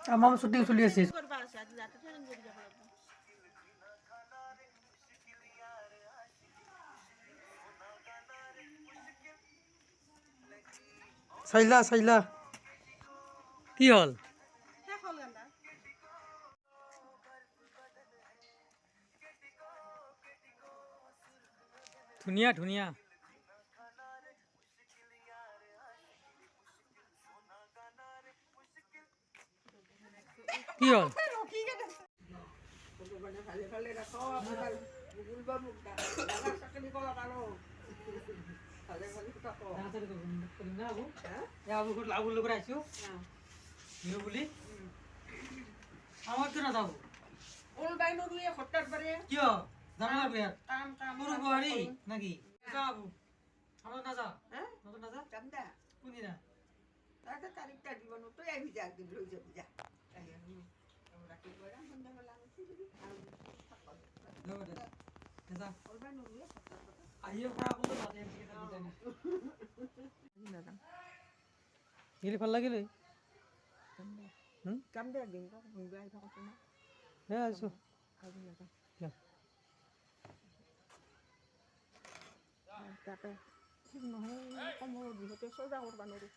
আমাৰ শ্বুটিং চলি আছে চাইলা চাইলা কি হল? ধুনীয়া ধুনীয়া। কি হ'ল আমার তো না যাব হঠাৎ বারে কিয় জানা লাগবে আর কাম কাম সৰু বোৱাৰী নাকি যাব আমার না যা হ্যাঁ না যা দে কোনদিনা তাতে তাৰিখটা দিব নো তই আহিবি যা একদিন লৈ যাবি যা গেলি ভাল লাগিল? তাতে নহয় কমৰ বিহুতে ছয়জা কৰবা নোৱাৰি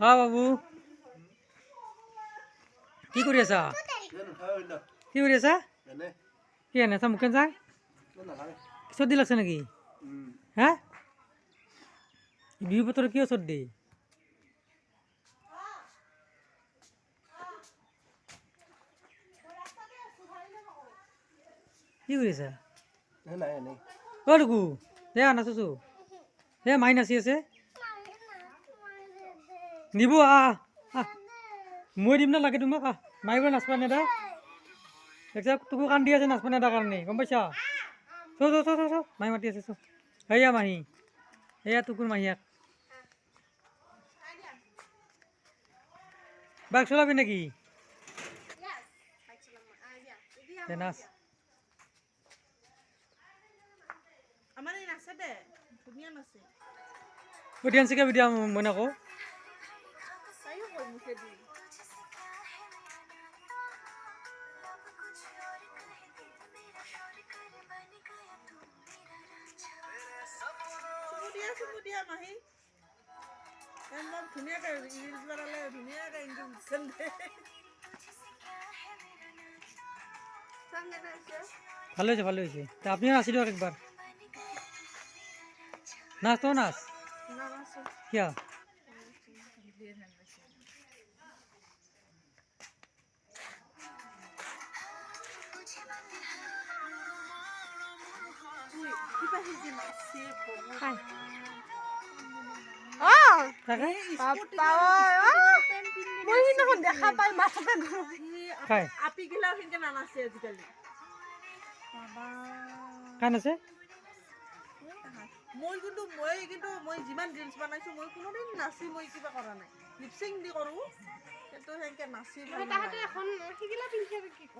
হা বাবু। কি কৰি আছা? কি কৰি আছা? কি এনে আছা মুখেন চাই? চৰ্দি লাগছে নেকি? হা? বিহু বতৰত কিয় চৰ্দি? কি কৰি আছা? অ টুকু দে নাচছো হে মাই নাচি আছে। নিব আহ। মই দিম না লাগে তোমাক আহ। মাৰিব নাচবা নেদা। দেখিছা তোকো কান্দি আছে নাচবা নেদা কাৰণে গম পাইছা? চ চ চ চ চ মাহী মাতি আছে চ। সেয়া মাহী সেয়া টুকুৰ মাহীয়াক বাইক চলাবি নেকি? দে নাচ। আমাৰ এই নাচে দে ধুনীয়া নাচে। মই ধ্যান শিকাবি দিয়া মই নকওঁ তাইও কই মুখে দি চুমু দিয়া চুমু দিয়া মাহী একদম ধুনীয়াকৈ ৰিলচ বনালে ধুনীয়াকৈ ইনকাম দিছিল দে ভালো হয়েছে ভালো হয়েছে। তা আপনিও নাচি দিয়ক একবার। নাচ তো নাচ। কিয়া? দেখা পাই মাথতে খাই। আপি গিলাও সেনেকে নানাচে আজিকালি খাই। নাচে মই কিন্তু মই কিন্তু মই যিমান ৰিলচ বনাইছো মই কোনোদিন নাচি মই কিবা কৰা নাই লিপচিং দি কৰোঁ কিন্তু সেনেকে নাচি ভাল নালাগে।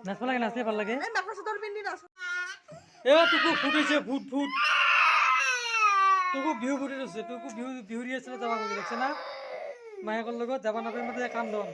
নাচব লাগে নাচলে ভাল লাগে। এই মেখেলা চাদৰ পিন্ধি নাচো। এ ফুটেছে ফুট ফুট তোকো বিহু ফুটে আছে তোকো বিহু বিহুৰি আছিলে যাবা দেখছে না? মায়েকৰ লগত, যাবা নাপাই মাতে, কান্দন।